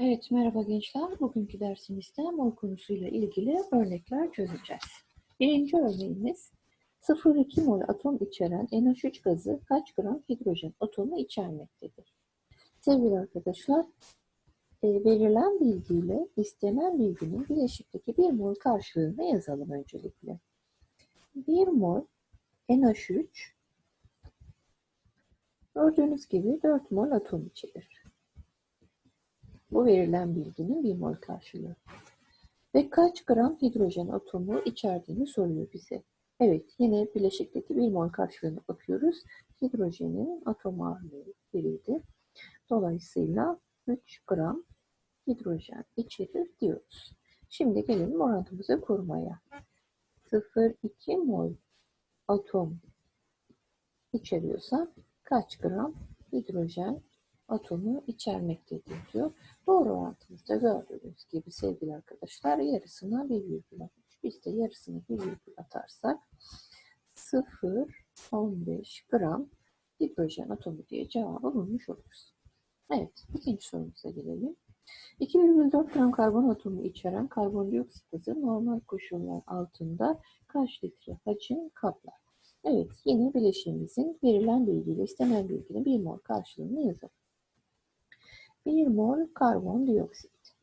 Evet, merhaba gençler. Bugünkü dersimizde mol konusuyla ilgili örnekler çözeceğiz. Birinci örneğimiz 0,2 mol atom içeren NH3 gazı kaç gram hidrojen atomu içermektedir? Sevgili arkadaşlar, e, verilen bilgiyle istenen bilginin bileşikteki 1 mol karşılığını yazalım öncelikle. 1 mol NH3 gördüğünüz gibi 4 mol atom içerir. Bu verilen bilginin bir mol karşılığı. Ve kaç gram hidrojen atomu içerdiğini soruyor bize. Evet, yine bileşikteki bir mol karşılığına bakıyoruz. Hidrojenin atom ağırlığı biriydi. Dolayısıyla 3 gram hidrojen içerir diyoruz. Şimdi gelelim orantımızı kurmaya. 0,2 mol atom içeriyorsa kaç gram hidrojen atomu içermektedir diyor. Doğru orantımızda gördüğünüz gibi sevgili arkadaşlar yarısına bir virgül atmış. Biz de yarısını bir virgül atarsak 0,15 gram hidrojen atomu diye cevabı bulmuş oluruz. Evet, ikinci sorumuza gelelim. 2,4 gram karbon atomu içeren karbondioksit normal koşullar altında kaç litre hacim kaplar? Evet, yine bileşiğimizin verilen bilgiyle istenen bilginin bir mol karşılığını yazalım. 1 mol karbondioksit.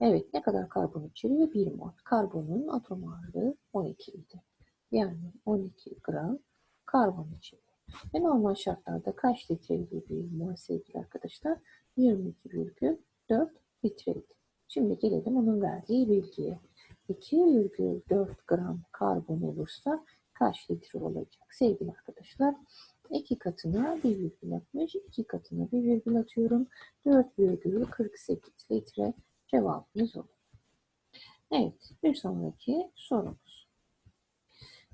Evet, ne kadar karbon içeriyor? 1 mol. Karbonun atom ağırlığı 12 idi. Yani 12 gram karbon içeriyor. Ve normal şartlarda kaç litreydi 1 mol sevgili arkadaşlar? 22,4 litreydi. Şimdi gelelim onun verdiği bilgiye. 2,4 gram karbon olursa kaç litre olacak sevgili arkadaşlar? 2 katına bir virgül atmış. 2 katına bir virgül atıyorum. 4,48 litre cevabımız olur. Evet, bir sonraki sorumuz.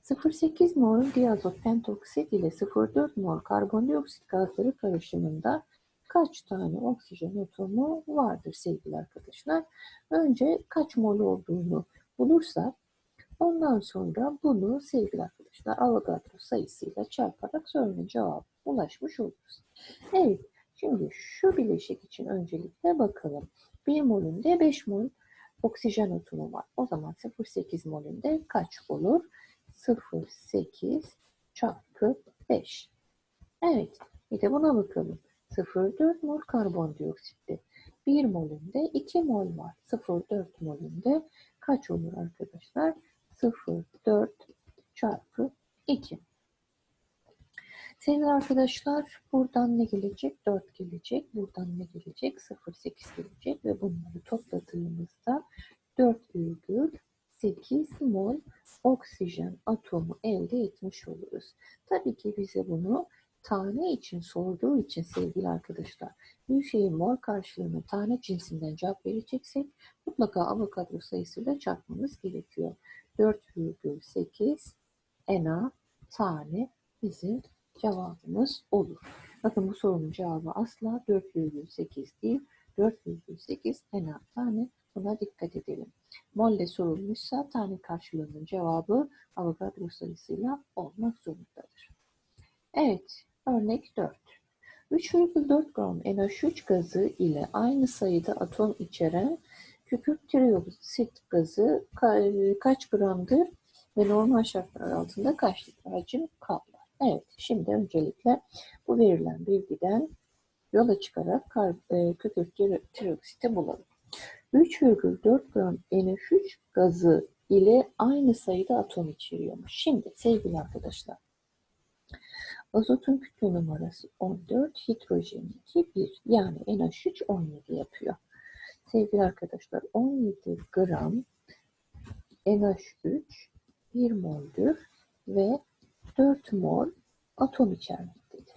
0,8 mol diazot pentoksit ile 0,4 mol karbondioksit gazları karışımında kaç tane oksijen atomu vardır sevgili arkadaşlar? Önce kaç mol olduğunu bulursak ondan sonra bunu sevgili arkadaşlar Avogadro sayısıyla çarparak sorunun cevabına ulaşmış oluruz. Evet, şimdi şu bileşik için öncelikle bakalım. 1 molünde 5 mol oksijen atomu var. O zaman 0,8 molünde kaç olur? 0,8 çarpı 5. Evet, bir de buna bakalım. 0,4 mol karbondioksitte. 1 molünde 2 mol var. 0,4 molünde kaç olur arkadaşlar? 0,4 çarpı 2. Sevgili arkadaşlar buradan ne gelecek? 4 gelecek. Buradan ne gelecek? 0,8 gelecek ve bunları topladığımızda 4,8 mol oksijen atomu elde etmiş oluruz. Tabii ki bize bunu tane için sorduğu için sevgili arkadaşlar bir şeyin mol karşılığını tane cinsinden cevap vereceksek mutlaka avokado sayısıyla çarpmamız gerekiyor. 4,8 ena tane bizim cevabımız olur. Bakın bu sorunun cevabı asla 4,8 değil. 4,8 ena tane. Buna dikkat edelim. Molle sorulmuşsa tane karşılığının cevabı Avogadro sayısıyla olmak zorundadır. Evet, örnek 4. 3,4 gram NH3 gazı ile aynı sayıda atom içeren kükürt trioksit gazı ka- kaç gramdır ve normal şartlar altında kaç litre hacim kaplar? Evet, şimdi öncelikle bu verilen bilgiden yola çıkarak kar, e, kükürt trioksiti bulalım. 3,4 gram NH3 gazı ile aynı sayıda atom içeriyormuş. Şimdi sevgili arkadaşlar, azotun kütle numarası 14, hidrojeninki 1. Yani NH3 17 yapıyor. Sevgili arkadaşlar 17 gram NH3 1 mol'dür ve 4 mol atom içermektedir.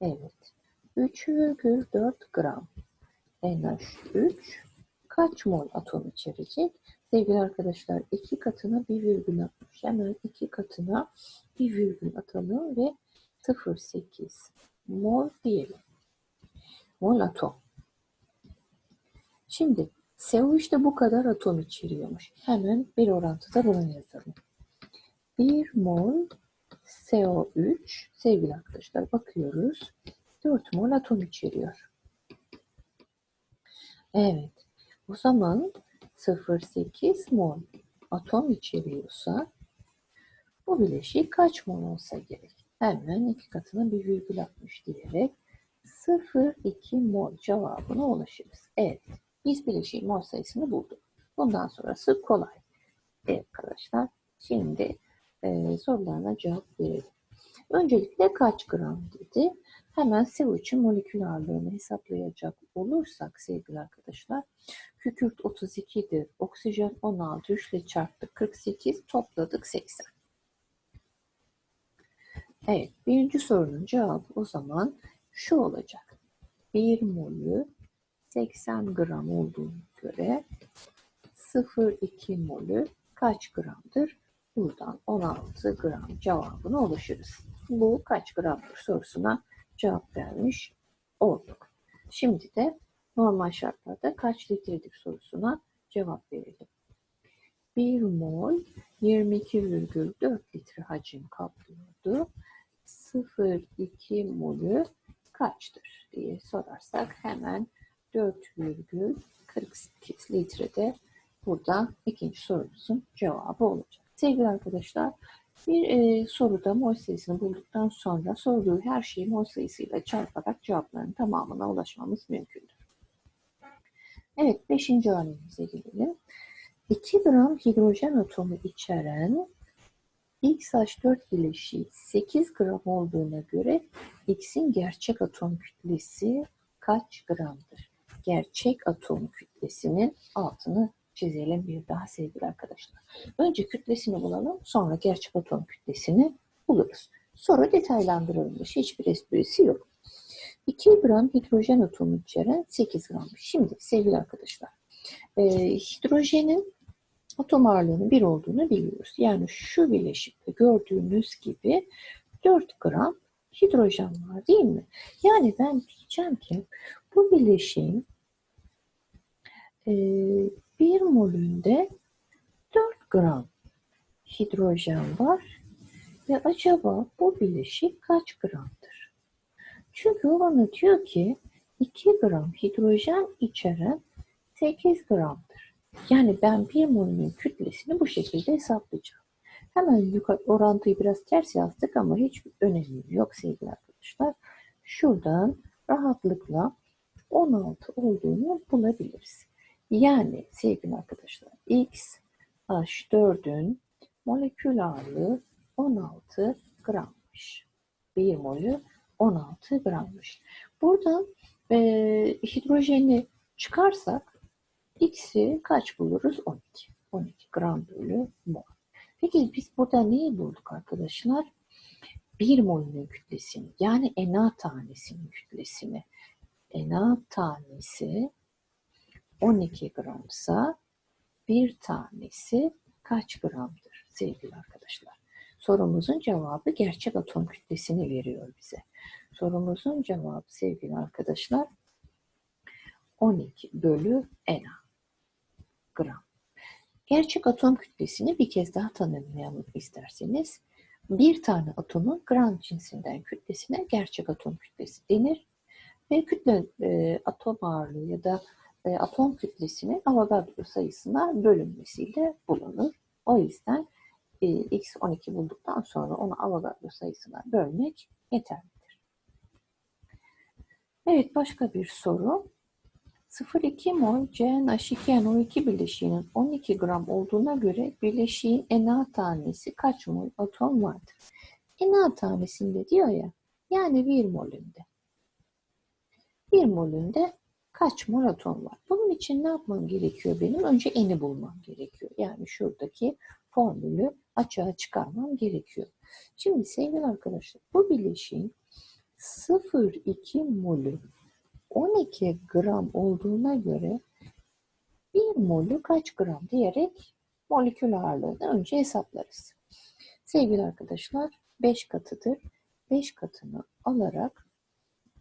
Evet. 3,4 gram NH3 kaç mol atom içerecek? Sevgili arkadaşlar iki katına bir virgül atmış. Hemen iki katına bir virgül atalım ve 0,8 mol diyelim. Mol atom. Şimdi CO3 bu kadar atom içeriyormuş. Hemen bir orantıda bunu yazalım. 1 mol CO3 sevgili arkadaşlar bakıyoruz. 4 mol atom içeriyor. Evet. O zaman 0,8 mol atom içeriyorsa bu bileşik kaç mol olsa gerek? Hemen iki katına bir virgül atmış diyerek 0,2 mol cevabına ulaşırız. Evet. Biz bileşiğin mol sayısını bulduk. Bundan sonrası kolay. Evet arkadaşlar. Şimdi e, sorularına cevap verelim. Öncelikle kaç gram dedi. Hemen SO3'ün molekül ağırlığını hesaplayacak olursak sevgili arkadaşlar. Kükürt 32'dir. Oksijen 16. 3 ile çarptık 48. Topladık 80. Evet. Birinci sorunun cevabı o zaman şu olacak. 1 molü 80 gram olduğuna göre 0,2 molü kaç gramdır? Buradan 16 gram cevabına ulaşırız. Bu kaç gramdır sorusuna cevap vermiş olduk. Şimdi de normal şartlarda kaç litredir sorusuna cevap verelim. 1 mol 22,4 litre hacim kaplıyordu. 0,2 molü kaçtır diye sorarsak hemen 4,48 litrede burada ikinci sorumuzun cevabı olacak. Sevgili arkadaşlar bir e, soruda mol sayısını bulduktan sonra sorduğu her şeyi mol sayısıyla çarparak cevapların tamamına ulaşmamız mümkündür. Evet, beşinci örneğimize gelelim. 2 gram hidrojen atomu içeren XH4 bileşiği 8 gram olduğuna göre X'in gerçek atom kütlesi kaç gramdır? Gerçek atom kütlesinin altını çizelim bir daha sevgili arkadaşlar. Önce kütlesini bulalım, sonra gerçek atom kütlesini buluruz. Sonra detaylandırılmış, hiçbir esprisi yok. 2 gram hidrojen atomu içeren 8 gram. Şimdi sevgili arkadaşlar, e, hidrojenin atom ağırlığının 1 olduğunu biliyoruz. Yani şu bileşikte gördüğünüz gibi 4 gram hidrojen var değil mi? Yani ben diyeceğim ki bu bileşiğin e, 1 molünde 4 gram hidrojen var ve acaba bu bileşik kaç gramdır? Çünkü o bana diyor ki 2 gram hidrojen içeren 8 gramdır. Yani ben 1 molünün kütlesini bu şekilde hesaplayacağım. Hemen yukarı orantıyı biraz ters yazdık ama hiçbir önemi yok sevgili arkadaşlar. Şuradan rahatlıkla 16 olduğunu bulabiliriz. Yani sevgili arkadaşlar X H4'ün molekül ağırlığı 16 grammış. 1 molü 16 grammış. Buradan e, hidrojeni çıkarsak X'i kaç buluruz? 12. 12 gram bölü mol. Peki biz burada neyi bulduk arkadaşlar? 1 molünün kütlesini yani Na tanesinin kütlesini. Na tanesi 12 gramsa bir tanesi kaç gramdır sevgili arkadaşlar? Sorumuzun cevabı gerçek atom kütlesini veriyor bize. Sorumuzun cevabı sevgili arkadaşlar 12 bölü Na gram. Gerçek atom kütlesini bir kez daha tanımlayalım isterseniz. Bir tane atomun gram cinsinden kütlesine gerçek atom kütlesi denir. Ve kütle e, atom ağırlığı ya da e, atom kütlesinin Avogadro sayısına bölünmesiyle bulunur. O yüzden e, x12 bulduktan sonra onu Avogadro sayısına bölmek yeterlidir. Evet başka bir soru. 0,2 mol CnH2NO2 bileşiğinin 12 gram olduğuna göre bileşiğin Na tanesi kaç mol atom vardır? Na tanesinde diyor ya, yani 1 molünde. 1 molünde kaç mol atom var? Bunun için ne yapmam gerekiyor benim? Önce eni bulmam gerekiyor. Yani şuradaki formülü açığa çıkarmam gerekiyor. Şimdi sevgili arkadaşlar bu bileşiğin 0,2 molü 12 gram olduğuna göre 1 molü kaç gram diyerek molekül ağırlığını önce hesaplarız. Sevgili arkadaşlar 5 katıdır. 5 katını alarak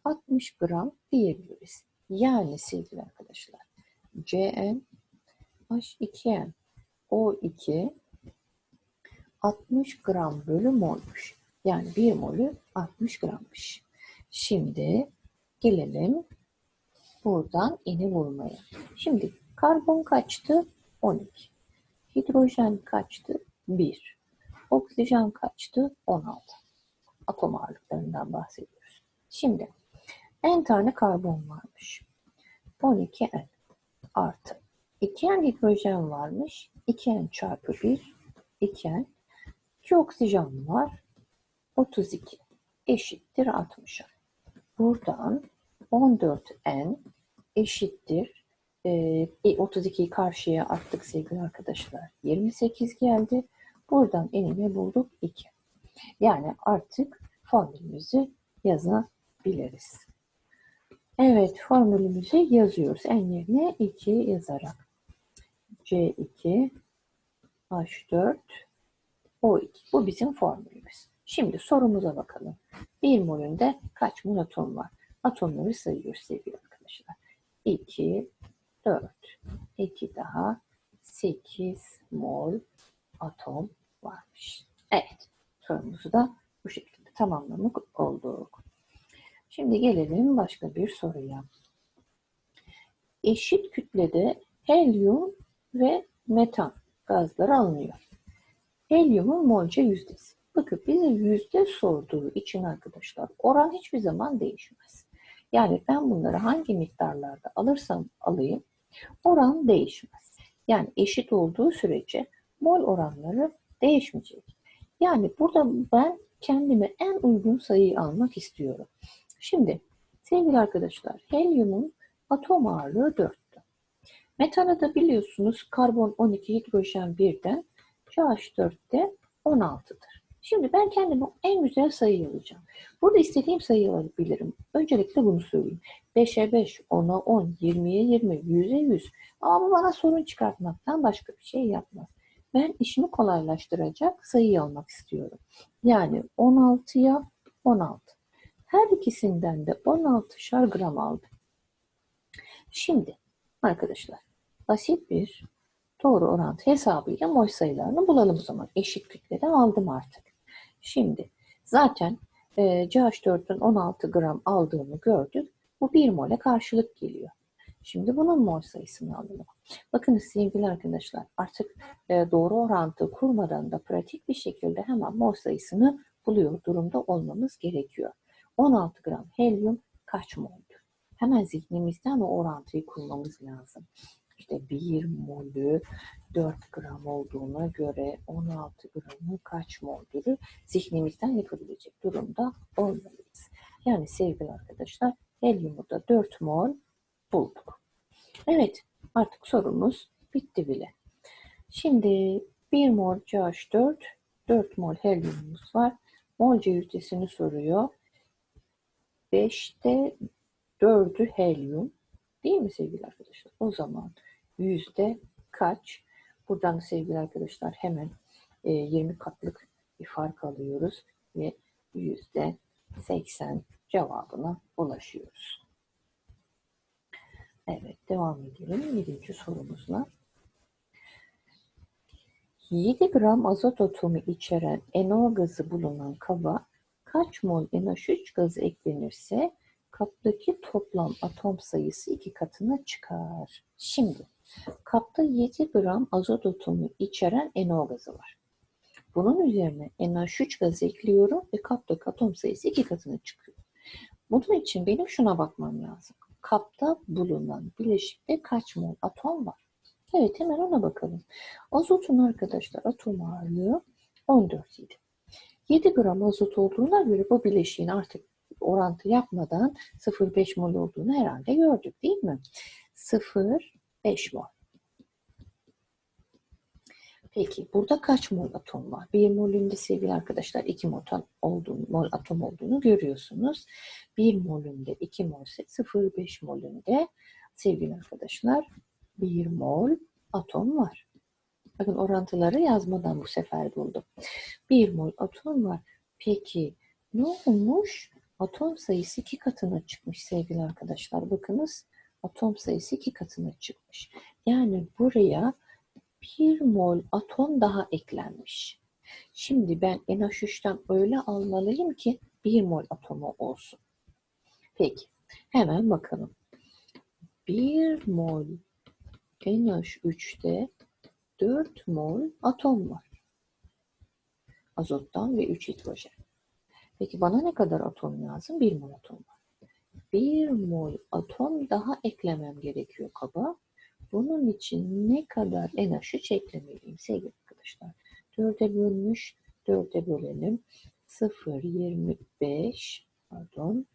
60 gram diyebiliriz. Yani sevgili arkadaşlar Cn H2n O2 60 gram bölü molmuş. Yani 1 molü 60 grammış. Şimdi gelelim Buradan eni bulmaya. Şimdi karbon kaçtı? 12. Hidrojen kaçtı? 1. Oksijen kaçtı? 16. Atom ağırlıklarından bahsediyoruz. Şimdi n tane karbon varmış. 12n artı 2n hidrojen varmış. 2n çarpı 1 2n 2 oksijen var. 32 eşittir 60'a. Buradan 14n eşittir. E, 32'yi karşıya attık sevgili arkadaşlar. 28 geldi. Buradan enini bulduk 2. Yani artık formülümüzü yazabiliriz. Evet formülümüzü yazıyoruz. En yerine 2 yazarak. C2 H4 O2. Bu bizim formülümüz. Şimdi sorumuza bakalım. Bir molünde kaç mol atom var? Atomları sayıyoruz sevgili arkadaşlar. 2, 4, 2 daha 8 mol atom varmış. Evet, sorumuzu da bu şekilde tamamlamış olduk. Şimdi gelelim başka bir soruya. Eşit kütlede helyum ve metan gazları alınıyor. Helyumun molca yüzdesi. Bakın bize yüzde sorduğu için arkadaşlar oran hiçbir zaman değişmez. Yani ben bunları hangi miktarlarda alırsam alayım oran değişmez. Yani eşit olduğu sürece mol oranları değişmeyecek. Yani burada ben kendime en uygun sayıyı almak istiyorum. Şimdi sevgili arkadaşlar helyumun atom ağırlığı 4'tü. Metanı da biliyorsunuz karbon 12 hidrojen 1'den CH4'te 16'dır. Şimdi ben kendime en güzel sayıyı alacağım. Burada istediğim sayıyı alabilirim. Öncelikle bunu söyleyeyim. 5'e 5, 10'a 10, 20'ye 20, 100'e 100. Ama bu bana sorun çıkartmaktan başka bir şey yapmaz. Ben işimi kolaylaştıracak sayıyı almak istiyorum. Yani 16'ya 16. Her ikisinden de 16'şar gram aldım. Şimdi arkadaşlar basit bir doğru orantı hesabıyla mol sayılarını bulalım o zaman. Eşit kütleden aldım artık. Şimdi zaten e, CH4'ün 16 gram aldığını gördük. Bu 1 mole karşılık geliyor. Şimdi bunun mol sayısını alalım. Bakın sevgili arkadaşlar artık e, doğru orantı kurmadan da pratik bir şekilde hemen mol sayısını buluyor durumda olmamız gerekiyor. 16 gram helyum kaç moldur? Hemen zihnimizden o orantıyı kurmamız lazım. İşte 1 molü 4 gram olduğuna göre 16 gramı kaç moldur? Zihnimizden yapabilecek durumda olmalıyız. Yani sevgili arkadaşlar helyumu da 4 mol bulduk. Evet artık sorumuz bitti bile. Şimdi 1 mol CH4, 4 mol helyumumuz var. Molca yüzdesini soruyor. 5'te 4'ü helyum. Değil mi sevgili arkadaşlar? O zaman yüzde kaç? Buradan sevgili arkadaşlar hemen 20 katlık bir fark alıyoruz ve yüzde 80 cevabına ulaşıyoruz. Evet devam edelim. Birinci sorumuzla. 7 gram azot atomu içeren NO gazı bulunan kaba kaç mol NH3 gazı eklenirse kaptaki toplam atom sayısı iki katına çıkar. Şimdi kapta 7 gram azot atomu içeren NO gazı var. Bunun üzerine NH3 gazı ekliyorum ve kaptaki atom sayısı iki katına çıkıyor. Bunun için benim şuna bakmam lazım. Kapta bulunan bileşikte kaç mol atom var? Evet hemen ona bakalım. Azotun arkadaşlar atom ağırlığı 14 idi. 7 gram azot olduğuna göre bu bileşiğin artık orantı yapmadan 0,5 mol olduğunu herhalde gördük değil mi? 0,5 mol. Peki burada kaç mol atom var? Bir molünde sevgili arkadaşlar 2 mol, olduğunu, mol atom olduğunu görüyorsunuz. Bir molünde 2 mol ise 0,5 molünde sevgili arkadaşlar 1 mol atom var. Bakın orantıları yazmadan bu sefer buldum. 1 mol atom var. Peki ne olmuş? Atom sayısı iki katına çıkmış sevgili arkadaşlar. Bakınız atom sayısı iki katına çıkmış. Yani buraya 1 mol atom daha eklenmiş. Şimdi ben NH3'ten öyle almalıyım ki 1 mol atomu olsun. Peki hemen bakalım. 1 mol NH3'te 4 mol atom var. Azottan ve 3 hidrojen. Peki bana ne kadar atom lazım? 1 mol atom var. 1 mol atom daha eklemem gerekiyor kaba. Bunun için ne kadar NH3 eklemeliyim sevgili arkadaşlar? 4'e bölmüş, 4'e bölelim. 0,25 pardon.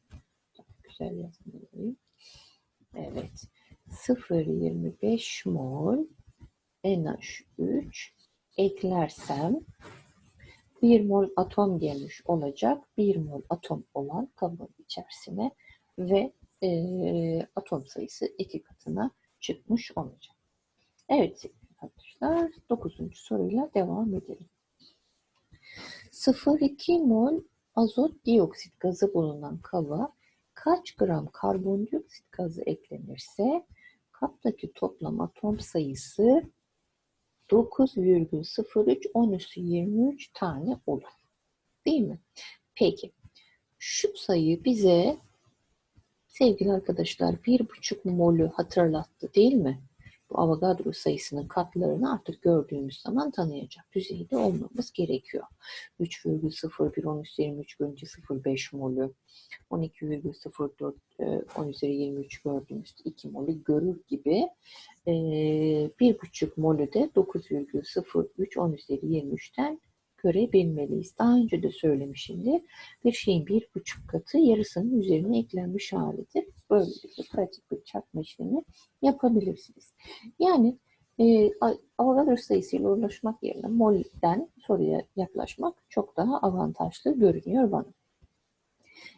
Güzel yazmalıyım. Evet. 0,25 mol NH3 eklersem 1 mol atom gelmiş olacak. 1 mol atom olan kabın içerisine ve e, atom sayısı iki katına çıkmış olacak. Evet arkadaşlar 9. soruyla devam edelim. 0,2 mol azot dioksit gazı bulunan kaba kaç gram karbondioksit gazı eklenirse kaptaki toplam atom sayısı 9,03 10 üstü 23 tane olur. Değil mi? Peki. Şu sayı bize sevgili arkadaşlar 1,5 molü hatırlattı değil mi? Bu Avogadro sayısının katlarını artık gördüğümüz zaman tanıyacak düzeyde olmamız gerekiyor. 3,01 10 üzeri 23 bölünce 0,5 molü 12,04 e, 10 üzeri 23 gördüğümüzde 2 molü görür gibi e, 1,5 molü de 9,03 10 üzeri 23'ten görebilmeliyiz. Daha önce de söylemişimdir. Bir şeyin bir buçuk katı yarısının üzerine eklenmiş halidir. Böylelikle pratik bir çarpma işlemi yapabilirsiniz. Yani e, Avogadro sayısıyla uğraşmak yerine mol'den soruya yaklaşmak çok daha avantajlı görünüyor bana.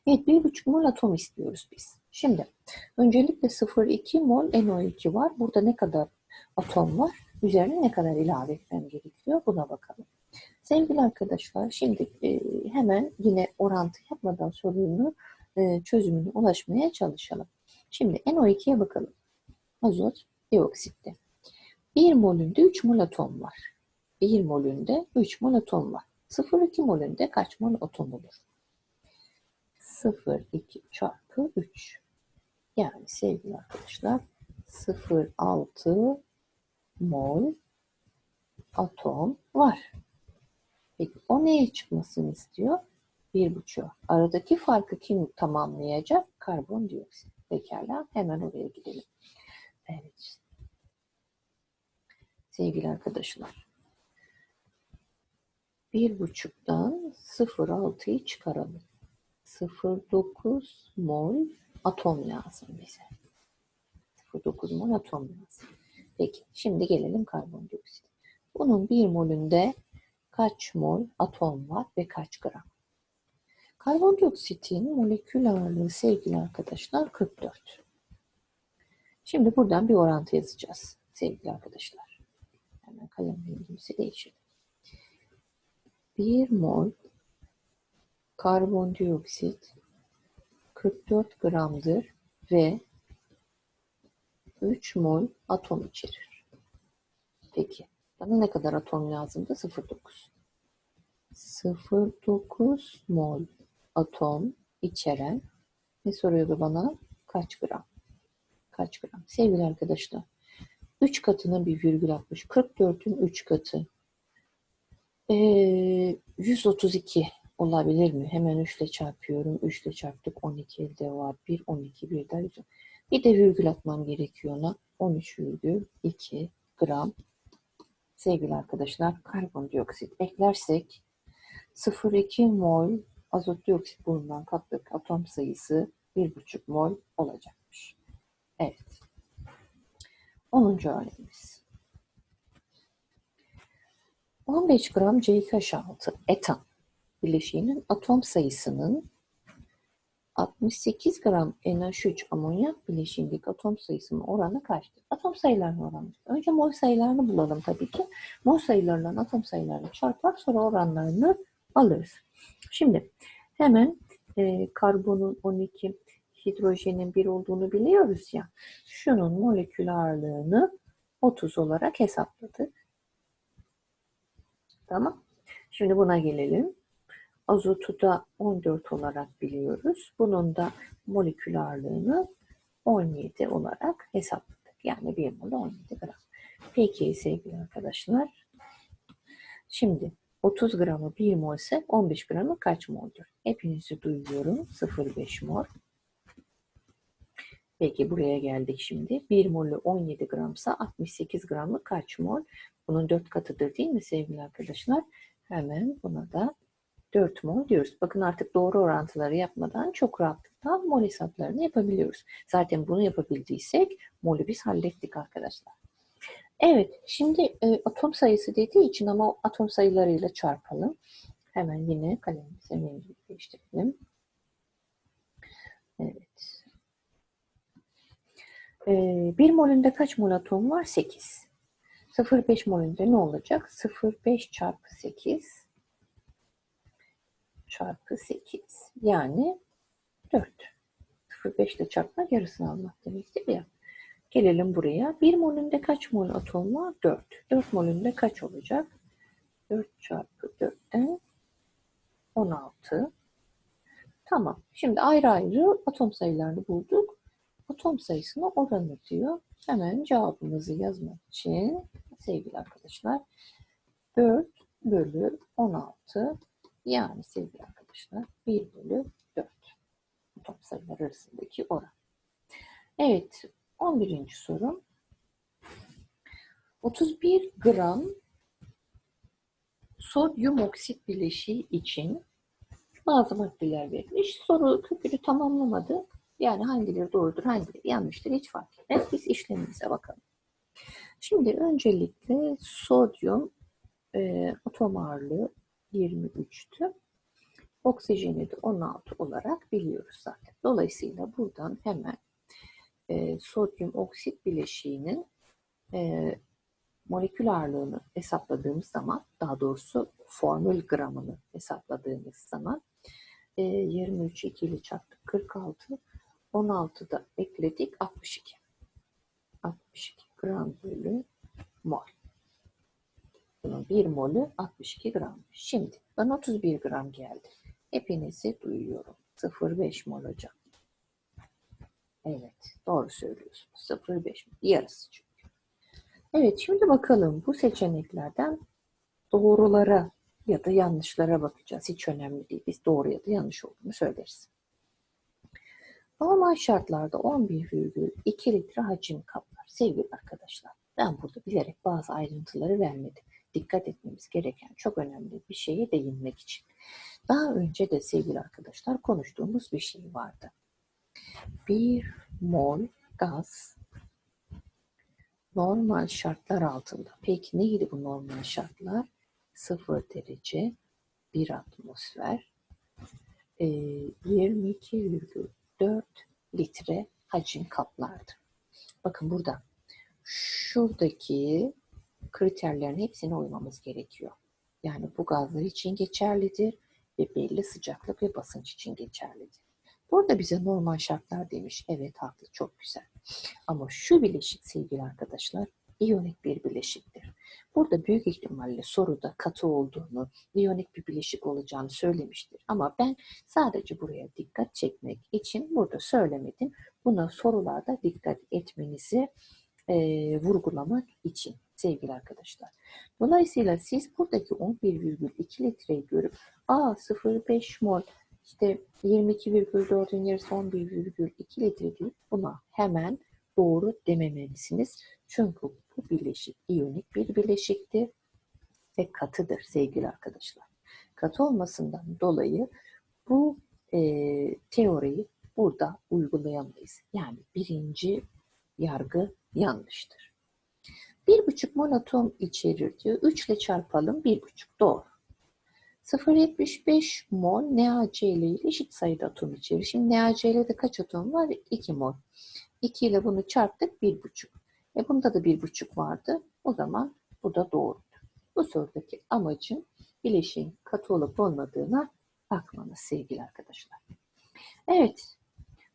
Evet, bir buçuk mol atom istiyoruz biz. Şimdi öncelikle 0,2 mol NO2 var. Burada ne kadar atom var? Üzerine ne kadar ilave etmem gerekiyor? Buna bakalım. Sevgili arkadaşlar şimdi e, hemen yine orantı yapmadan sorunun e, çözümüne ulaşmaya çalışalım. Şimdi NO2'ye bakalım. Azot dioksitte. 1 molünde 3 mol atom var. 1 molünde 3 mol atom var. 0,2 molünde kaç mol atom olur? 0,2 çarpı 3. Yani sevgili arkadaşlar 0,6 mol atom var. Peki o neye çıkmasını istiyor? Bir buçuk. Aradaki farkı kim tamamlayacak? Karbondioksit. Pekala hemen oraya gidelim. Evet. Sevgili arkadaşlar. Bir buçuktan 0,6'yı çıkaralım. 0,9 mol atom lazım bize. 0,9 mol atom lazım. Peki şimdi gelelim karbondioksit. Bunun bir molünde kaç mol atom var ve kaç gram? Karbondioksitin molekül ağırlığı sevgili arkadaşlar 44. Şimdi buradan bir orantı yazacağız sevgili arkadaşlar. Hemen kalem rengimizi değiştirelim. 1 mol karbondioksit 44 gramdır ve 3 mol atom içerir. Peki. Bana ne kadar atom lazımdı? 0,9. 0,9 mol atom içeren ne soruyordu bana? Kaç gram? Kaç gram? Sevgili arkadaşlar, 3 katına bir virgül atmış. 44'ün 3 katı. Ee, 132 olabilir mi? Hemen 3 ile çarpıyorum. 3 ile çarptık. 12 elde var. 1, 12, 1 daha 100. Bir de virgül atmam gerekiyor ona. 13,2 gram sevgili arkadaşlar karbondioksit eklersek 0,2 mol azot dioksit bulunan katlık atom sayısı 1,5 mol olacakmış. Evet. 10. örneğimiz. 15 gram C2H6 etan bileşiğinin atom sayısının 68 gram NH3 amonyak bileşiğindeki atom sayısının oranı kaçtır? Atom sayılarının oranı. Önce mol sayılarını bulalım tabii ki. Mol sayılarından atom sayılarını çarpar sonra oranlarını alırız. Şimdi hemen e, karbonun 12, hidrojenin 1 olduğunu biliyoruz ya. Şunun molekül ağırlığını 30 olarak hesapladık. Tamam. Şimdi buna gelelim. Azotu da 14 olarak biliyoruz. Bunun da molekül ağırlığını 17 olarak hesapladık. Yani 1 mol 17 gram. Peki sevgili arkadaşlar. Şimdi 30 gramı 1 mol ise 15 gramı kaç moldur? Hepinizi duyuyorum. 0,5 mol. Peki buraya geldik şimdi. 1 molü 17 gramsa 68 gramı kaç mol? Bunun 4 katıdır değil mi sevgili arkadaşlar? Hemen buna da 4 mol diyoruz. Bakın artık doğru orantıları yapmadan çok rahatlıkla mol hesaplarını yapabiliyoruz. Zaten bunu yapabildiysek molü biz hallettik arkadaşlar. Evet, şimdi e, atom sayısı dediği için ama atom sayılarıyla çarpalım. Hemen yine kalemimize mevcut değiştirelim. Evet. E, 1 molünde kaç mol atom var? 8. 0,5 molünde ne olacak? 0,5 çarpı 8 çarpı 8. Yani 4. 0,5 ile çarpmak yarısını almak demektir ya. Gelelim buraya. 1 molünde kaç mol atom var? 4. 4 molünde kaç olacak? 4 çarpı 4'ten 16. Tamam. Şimdi ayrı ayrı atom sayılarını bulduk. Atom sayısına oranı diyor. Hemen cevabımızı yazmak için sevgili arkadaşlar 4 bölü 16 yani sevgili arkadaşlar 1 bölü 4 atom sayıları arasındaki oran. Evet 11. soru. 31 gram sodyum oksit bileşiği için bazı maddeler verilmiş. Soru kökünü tamamlamadı. Yani hangileri doğrudur, hangileri yanlıştır hiç fark etmez. Biz işlemimize bakalım. Şimdi öncelikle sodyum e, atom ağırlığı 23'tü. Oksijeni de 16 olarak biliyoruz zaten. Dolayısıyla buradan hemen e, sodyum oksit bileşiğinin e, molekül ağırlığını hesapladığımız zaman, daha doğrusu formül gramını hesapladığımız zaman e, 23 2 ile çarptık 46, 16 da ekledik 62. 62 gram bölü mol. Bunun 1 molü 62 gram. Şimdi ben 31 gram geldi. Hepinizi duyuyorum. 0,5 mol hocam. Evet, doğru söylüyorsunuz. 0,5 yarısı çünkü. Evet, şimdi bakalım bu seçeneklerden doğrulara ya da yanlışlara bakacağız. Hiç önemli değil. Biz doğru ya da yanlış olduğunu söyleriz. Normal şartlarda 11,2 litre hacim kaplar. Sevgili arkadaşlar, ben burada bilerek bazı ayrıntıları vermedim. Dikkat etmemiz gereken çok önemli bir şeye değinmek için. Daha önce de sevgili arkadaşlar konuştuğumuz bir şey vardı. 1 mol gaz normal şartlar altında. Peki neydi bu normal şartlar? 0 derece, 1 atmosfer, 22,4 litre hacim kaplardı. Bakın burada şuradaki kriterlerin hepsine uymamız gerekiyor. Yani bu gazlar için geçerlidir ve belli sıcaklık ve basınç için geçerlidir. Burada bize normal şartlar demiş. Evet haklı çok güzel. Ama şu bileşik sevgili arkadaşlar iyonik bir bileşiktir. Burada büyük ihtimalle soruda katı olduğunu, iyonik bir bileşik olacağını söylemiştir. Ama ben sadece buraya dikkat çekmek için burada söylemedim. Buna sorularda dikkat etmenizi e, vurgulamak için sevgili arkadaşlar. Dolayısıyla siz buradaki 11,2 litreyi görüp a 0,5 mol işte 22,4'ün yarısı 11,2 litre deyip buna hemen doğru dememelisiniz. Çünkü bu bileşik iyonik bir bileşiktir ve katıdır sevgili arkadaşlar. Katı olmasından dolayı bu e, teoriyi burada uygulayamayız. Yani birinci yargı yanlıştır. 1,5 mol atom içerir diyor. 3 ile çarpalım 1,5 doğru. 0,75 mol NaCl ile eşit sayıda atom içerir. Şimdi NaCl'de kaç atom var? 2 mol. 2 ile bunu çarptık 1,5. E bunda da 1,5 vardı. O zaman bu da doğrudur. Bu sorudaki amacım bileşiğin katı olup olmadığına bakmanız sevgili arkadaşlar. Evet.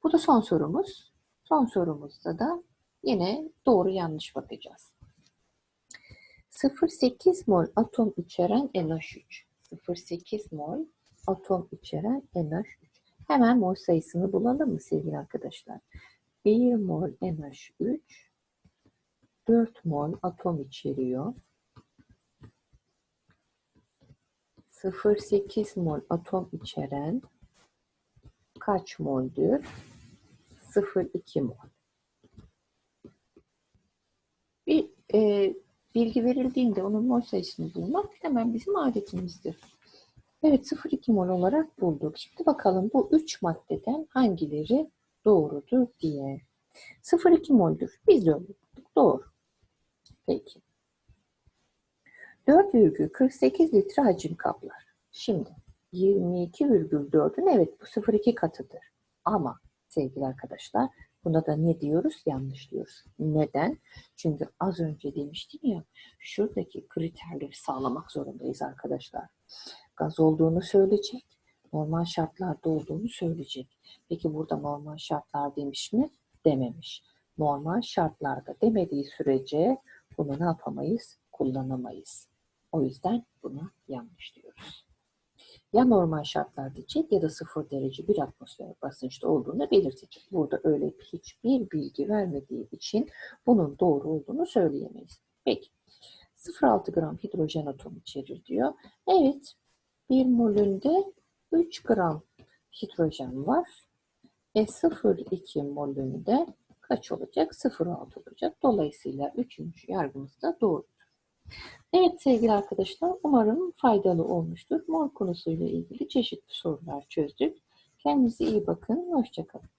Bu da son sorumuz. Son sorumuzda da yine doğru yanlış bakacağız. 0,8 mol atom içeren NH3. 0,8 mol atom içeren NH3. Hemen mol sayısını bulalım mı sevgili arkadaşlar? 1 mol NH3 4 mol atom içeriyor. 0,8 mol atom içeren kaç moldür? 0,2 mol. Bir e, bilgi verildiğinde onun mol sayısını bulmak hemen bizim adetimizdir. Evet 0,2 mol olarak bulduk. Şimdi bakalım bu 3 maddeden hangileri doğrudur diye. 0,2 moldür. Biz de öyle bulduk. Doğru. Peki. 4,48 litre hacim kaplar. Şimdi 22,4'ün evet bu 0,2 katıdır. Ama sevgili arkadaşlar buna da ne diyoruz? Yanlış diyoruz. Neden? Çünkü az önce demiştim ya şuradaki kriterleri sağlamak zorundayız arkadaşlar. Gaz olduğunu söyleyecek, normal şartlarda olduğunu söyleyecek. Peki burada normal şartlar demiş mi? Dememiş. Normal şartlarda demediği sürece bunu ne yapamayız? Kullanamayız. O yüzden buna yanlış diyoruz. Ya normal şartlar diyecek ya da sıfır derece bir atmosfer basınçta olduğunu belirtecek. Burada öyle hiçbir bilgi vermediği için bunun doğru olduğunu söyleyemeyiz. Peki 0,6 gram hidrojen atomu içerir diyor. Evet bir molünde 3 gram hidrojen var. E 0,2 molünde kaç olacak? 0,6 olacak. Dolayısıyla üçüncü yargımız da doğru. Evet sevgili arkadaşlar umarım faydalı olmuştur. Mol konusuyla ilgili çeşitli sorular çözdük. Kendinize iyi bakın. Hoşçakalın.